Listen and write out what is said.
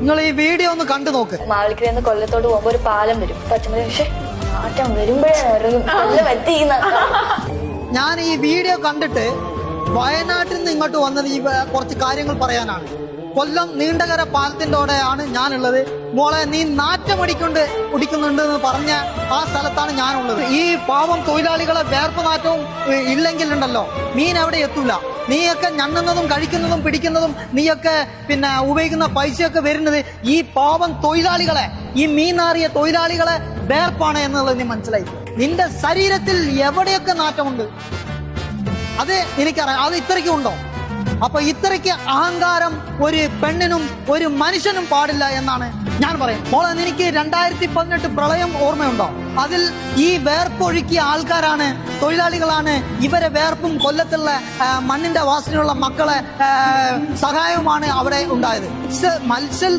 നിങ്ങൾ ഈ വീഡിയോ ഒന്ന് കണ്ടു നോക്ക്. മാവലിക്കര കൊല്ലത്തോട് കൊല്ലത്തോട്ട് പോകുമ്പോ ഒരു പാലം വരും. പച്ചമതി പക്ഷെ നാട്ടം വരുമ്പോഴേ ഞാൻ ഈ വീഡിയോ കണ്ടിട്ട് വയനാട്ടിൽ നിന്ന് ഇങ്ങോട്ട് വന്നത് ഈ കുറച്ച് കാര്യങ്ങൾ പറയാനാണ്. കൊല്ലം നീണ്ടകര പാലത്തിന്റെ അവിടെയാണ് ഞാനുള്ളത്. മോളെ നീ നാറ്റമടിക്കൊണ്ട് കുടിക്കുന്നുണ്ട് എന്ന് പറഞ്ഞ ആ സ്ഥലത്താണ് ഞാനുള്ളത്. ഈ പാവം തൊഴിലാളികളെ വേർപ്പ് നാറ്റവും ഇല്ലെങ്കിൽ ഉണ്ടല്ലോ മീൻ അവിടെ എത്തൂല. നീയൊക്കെ ഞണ്ണുന്നതും കഴിക്കുന്നതും പിടിക്കുന്നതും നീയൊക്കെ പിന്നെ ഉപയോഗിക്കുന്ന പൈസയൊക്കെ വരുന്നത് ഈ പാവം തൊഴിലാളികളെ ഈ മീനാറിയ തൊഴിലാളികളെ വേർപ്പാണ് എന്നുള്ളത് നീ മനസ്സിലായി. നിന്റെ ശരീരത്തിൽ എവിടെയൊക്കെ നാറ്റമുണ്ട്? അത് എനിക്കറിയാം. അത് ഇത്രയ്ക്കും ഉണ്ടോ? അപ്പൊ ഇത്രയ്ക്ക് അഹങ്കാരം ഒരു പെണ്ണിനും ഒരു മനുഷ്യനും പാടില്ല എന്നാണ് ഞാൻ പറയും മോളെ എനിക്ക് രണ്ടായിരത്തി പതിനെട്ട് പ്രളയം ഓർമ്മയുണ്ടോ? അതിൽ ഈ വേർപ്പൊഴുക്കിയ ആൾക്കാരാണ് തൊഴിലാളികളാണ് ഇവരെ വേർപ്പും കൊല്ലത്തുള്ള മണ്ണിന്റെ വാസനയുള്ള മക്കളെ സഹായവുമാണ് അവിടെ ഉണ്ടായത്. മത്സ്യ